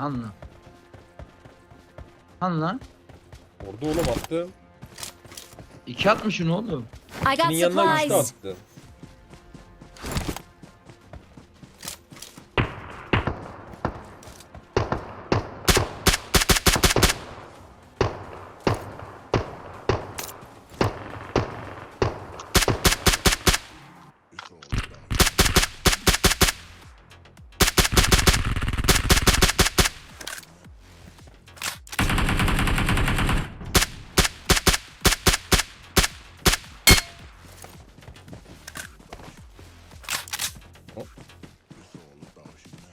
Anla. Anla. Orada oğlum attı. İki atmışsın oğlum. I got Senin yanına güçlü supplies. attı.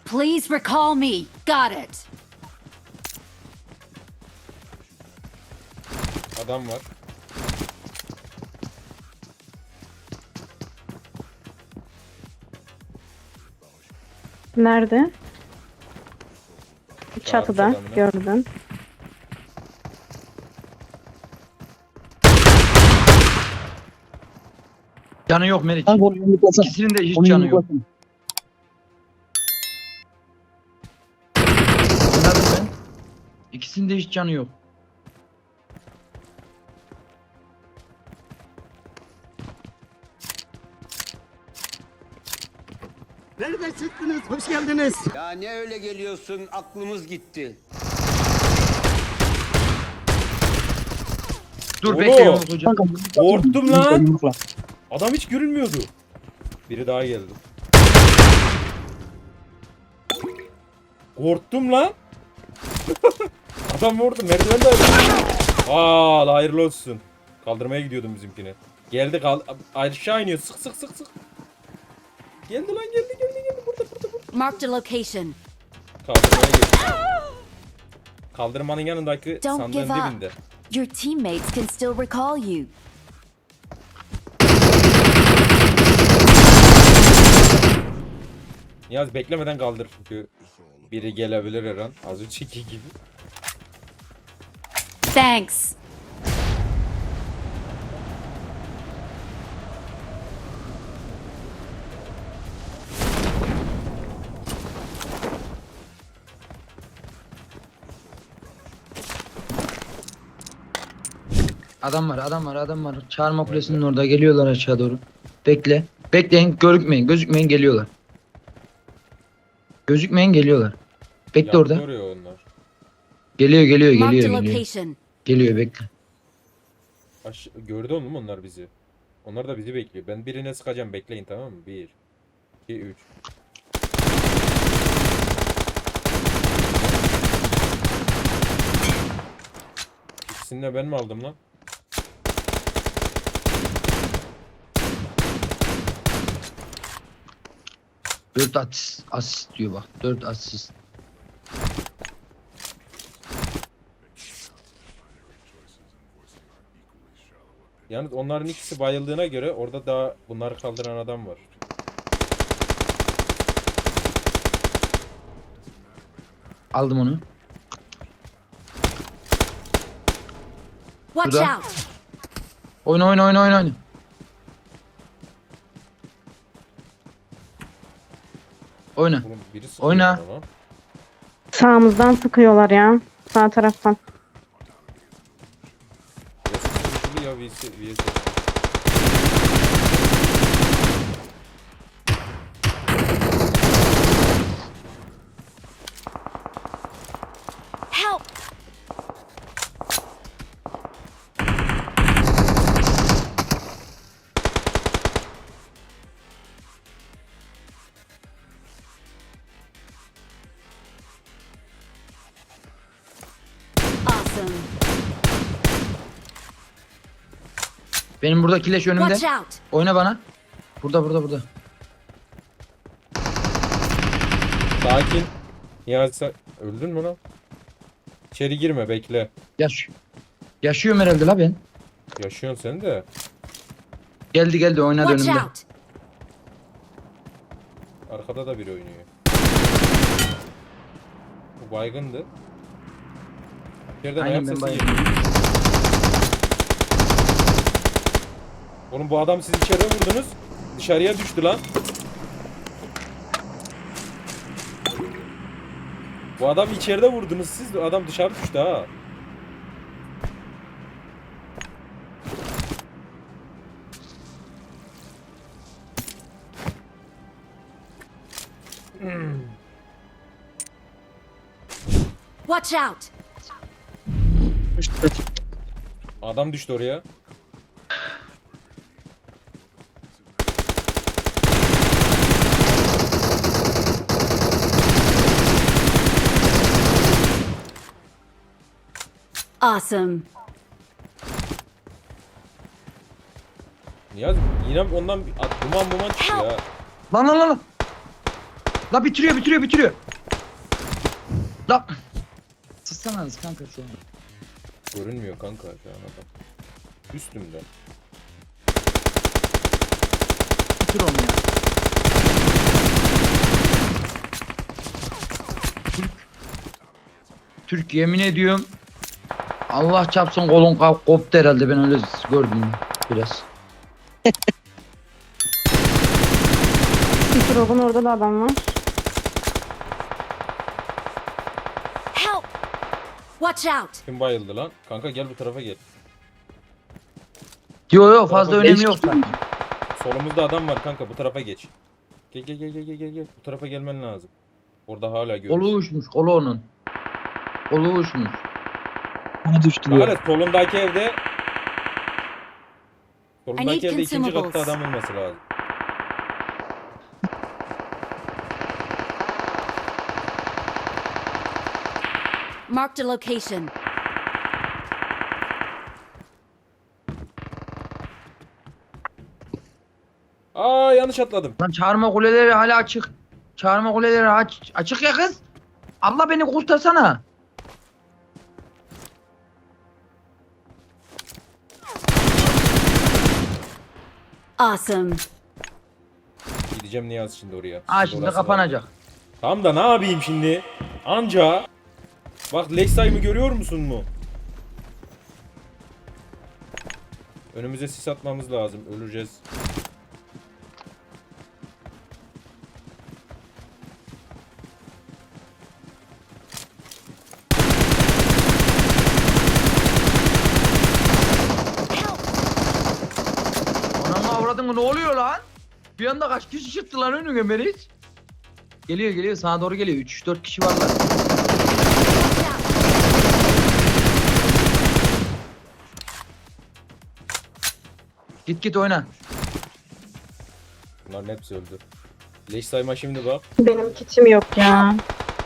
Please recall me. Got it. Adam var. Nerede? Çatıda adamını. gördüm. Canı yok Meriç. Kanka onu yumruklasana. İkisinin de hiç Onu canı yok. yumruklasana. İkisinin de hiç canı yok. Nereden çıktınız? Hoş geldiniz. Ya ne öyle geliyorsun aklımız gitti. Dur Oğlum. bekle hocam. Yumruklasana. Korktum lan. Adam hiç görünmüyordu. Biri daha geldi. Korktum lan. Adam vurdu. Merdiven de Aa hayırlı olsun. Kaldırmaya gidiyordum bizimkine. Geldi kal aşağı iniyor. Sık sık sık sık. Geldi lan geldi geldi geldi. Burada burada burada. Marked a location. Kaldırmaya geldi. Kaldırmanın yanındaki Don't sandığın dibinde. Your teammates can still recall you. Niyaz beklemeden kaldır çünkü biri gelebilir her an. Az önceki gibi. Thanks. Adam var, adam var, adam var. Çağırma kulesinin orada geliyorlar aşağı doğru. Bekle. Bekleyin, gözükmeyin, gözükmeyin geliyorlar. Gözükmeyin geliyorlar. Bekle Yattı orada. onlar. Geliyor, geliyor, Marked a geliyor, geliyor. location. Geliyor, bekle. Aş gördü oğlum onlar bizi. Onlar da bizi bekliyor. Ben birine sıkacağım bekleyin tamam mı? 1 2 3 İkisini de ben mi aldım lan? Dört asist, asist diyor bak. Dört asist. Yalnız onların ikisi bayıldığına göre orada daha bunları kaldıran adam var. Aldım onu. Watch Burada. out. Oyna, oyna, oyna, oyna. oyna. Oyna. Oğlum biri sıkıyor Oyna. bana. Sağımızdan sıkıyorlar ya. Sağ taraftan. Ya sıkıntılı Benim burada kileş önümde. Watch out. Oyna bana. Burada, burada, burada. Sakin. Ya sen öldün mü lan? İçeri girme bekle. Yaş. Yaşıyorum herhalde la ben. Yaşıyorsun sen de. Geldi geldi oynadı Watch önümde. out. Arkada da biri oynuyor. Bu baygındı. İçeriden Aynen, ayak ben sesi baygın. geliyor. Oğlum bu adam siz içeride vurdunuz. Dışarıya düştü lan. Bu adam içeride vurdunuz siz. Adam dışarı düştü ha. Watch out! Adam düştü oraya. Awesome. Niyazi yine ondan bir at- duman duman çıkıyor ha. Lan lan lan. lan. La bitiriyor bitiriyor bitiriyor. La. Sıslanırız kanka şu an. Görünmüyor kanka şu an adam. Üstümde. Bitir onu ya. Türk. Türk yemin ediyorum. Allah çarpsın kolun kap- koptu herhalde ben öyle gördüm biraz. Drop'un orada da adam var. Help! Watch out! Kim bayıldı lan? Kanka gel bu tarafa gel. Yo yo fazla Baba, önemi geç. yok zaten. Solumuzda adam var kanka bu tarafa geç. Gel gel gel gel gel gel gel. Bu tarafa gelmen lazım. Orada hala görüyoruz. Kolu uçmuş kolu onun. Kolu uçmuş. Bana düştü bu. hele solundaki evde I need Solundaki evde ikinci katta consumables. adam olması lazım. Marked a location. Aa yanlış atladım. Lan çağırma kuleleri hala açık. Çağırma kuleleri aç açık ya kız. Allah beni kurtarsana. Awesome. Gideceğim Niyazi şimdi oraya. Aa şimdi orası kapanacak. Tamam da ne yapayım şimdi? Anca. Bak Lexay'ımı görüyor musun mu? Önümüze sis atmamız lazım. Öleceğiz. Avradın ne oluyor lan? Bir anda kaç kişi çıktı lan önüne Meriç? Geliyor geliyor sana doğru geliyor. 3-4 kişi varlar. Watch out! Git git oyna. Bunların hepsi öldü. Lexay'ıma şimdi bak. Benim kitim yok ya.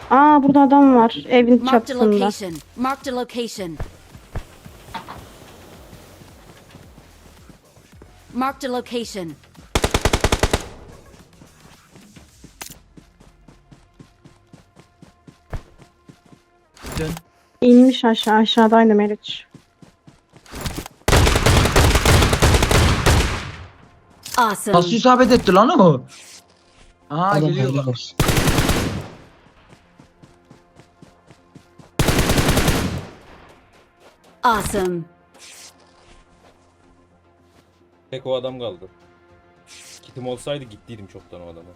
Aa burada adam var. Evin Marked a çatısında. location. Marked a location. Marked a location. Dön. İnmiş aşağı. Aşağıdaydı Meriç. Awesome. Nasıl isabet etti lan o? Aa Adam geliyor helal bak. olsun. Awesome. Tek o adam kaldı. Kitim olsaydı gittiydim çoktan o adama.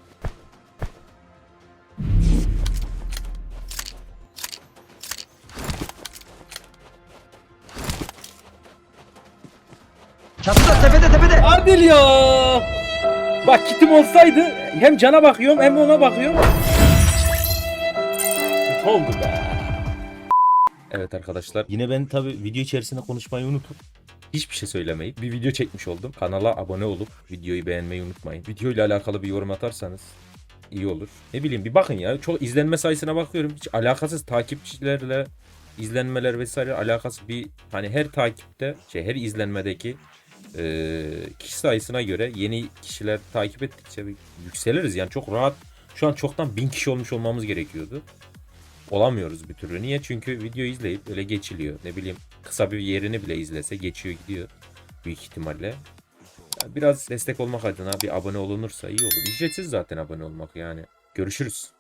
Çatıda tepede tepede. Adil ya. Bak kitim olsaydı hem cana bakıyorum hem ona bakıyorum. Kötü oldu be. Evet arkadaşlar yine ben tabi video içerisinde konuşmayı unutup hiçbir şey söylemeyip bir video çekmiş oldum. Kanala abone olup videoyu beğenmeyi unutmayın. Video ile alakalı bir yorum atarsanız iyi olur. Ne bileyim bir bakın ya. Çok izlenme sayısına bakıyorum. Hiç alakasız takipçilerle izlenmeler vesaire alakası bir hani her takipte şey her izlenmedeki e, kişi sayısına göre yeni kişiler takip ettikçe yükseliriz. Yani çok rahat şu an çoktan bin kişi olmuş olmamız gerekiyordu. Olamıyoruz bir türlü. Niye? Çünkü video izleyip öyle geçiliyor. Ne bileyim kısa bir yerini bile izlese geçiyor gidiyor. Büyük ihtimalle. Yani biraz destek olmak adına bir abone olunursa iyi olur. Ücretsiz zaten abone olmak yani. Görüşürüz.